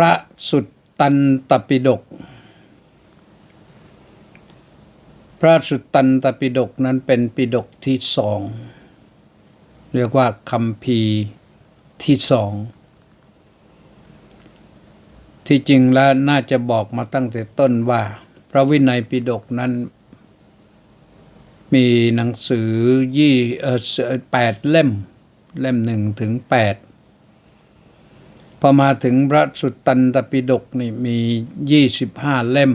ระสุตตันตปิฎกพระสุตตันตปิฎกนั้นเป็นปิฎกที่สอง เรียกว่าคำพีที่สอง ที่จริงแล้วน่าจะบอกมาตั้งแต่ต้นว่า พระวินัยปิฎกนั้น มีหนังสือยี่แปดเล่ม เล่มหนึ่งถึงแปด พอมาถึงพระสุตตันตปิฎกนี่มียี่สิบห้าเล่ม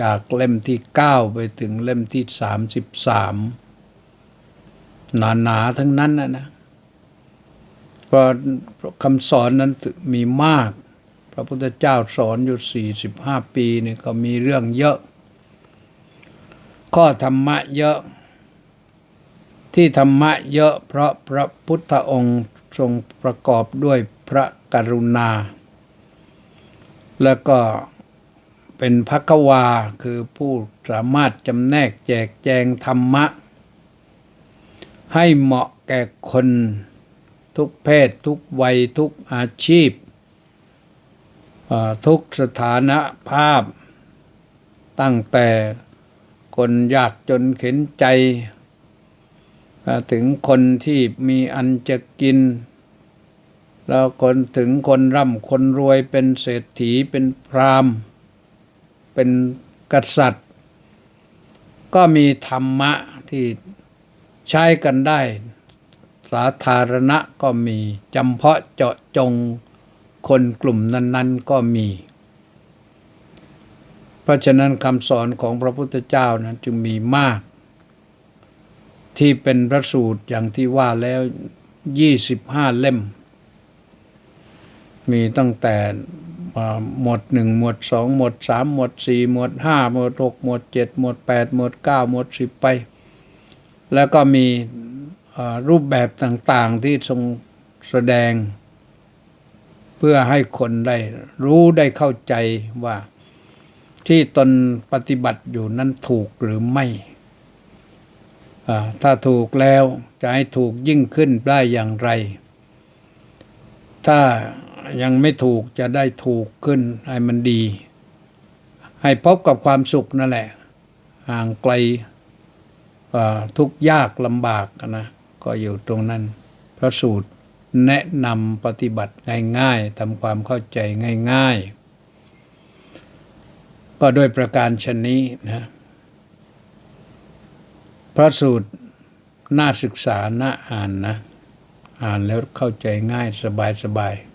จากเล่มที่เก้าไปถึงเล่มที่สามสิบสามหนาๆทั้งนั้นนะนะเพราะคำสอนนั้นมีมาก พระพุทธเจ้าสอนอยู่ 45 ปีนี่ก็มีเรื่องเยอะ ข้อธรรมะเยอะ ที่ธรรมะเยอะเพราะพระพุทธองค์ทรงประกอบด้วย ระกรุณา แล้วก็เป็นพักวาคือผู้สามารถจำแนกแจกแจงธรรมะ ให้เหมาะแก่คนทุกเพศทุกวัยทุกอาชีพ ทุกสถานภาพ ตั้งแต่คนยากจนเข็นใจ ถึงคนที่มีอันจะกิน แล้วคนถึงคนร่ำคนรวยเป็นเศรษฐีเป็นพราหมณ์ เป็นกษัตริย์ ก็มีธรรมะที่ใช้กันได้ สาธารณะก็มีจำเพาะเจาะจงคนกลุ่มนั้น ๆก็มี เพราะฉะนั้นคำสอนของพระพุทธเจ้านั้นจึงมีมาก ที่เป็นพระสูตรอย่างที่ว่าแล้ว 25 เล่ม มีตั้งแต่หมวดหนึ่งหมวดสองหมวดสามหมวดสี่หมวดห้าหมวดหกหมวดเจ็ดหมวดแปดหมวดเก้าหมวดสิบไป แล้วก็มีรูปแบบต่างๆที่ทรงแสดง เพื่อให้คนได้รู้ได้เข้าใจว่าที่ตนปฏิบัติอยู่นั้นถูกหรือไม่ถ้าถูกแล้วจะให้ถูกยิ่งขึ้นได้อย่างไร ถ้า ยังไม่ถูกจะได้ถูกขึ้นให้มันดี ให้พบกับความสุขนั่นแหละ ห่างไกลทุกยากลำบากนะก็อยู่ตรงนั้นพระสูตรแนะนำปฏิบัติง่ายๆทำความเข้าใจง่ายๆ ก็ด้วยประการชนนี้นะพระสูตรน่าศึกษาน่าอ่านนะ อ่านแล้วเข้าใจง่ายสบายๆ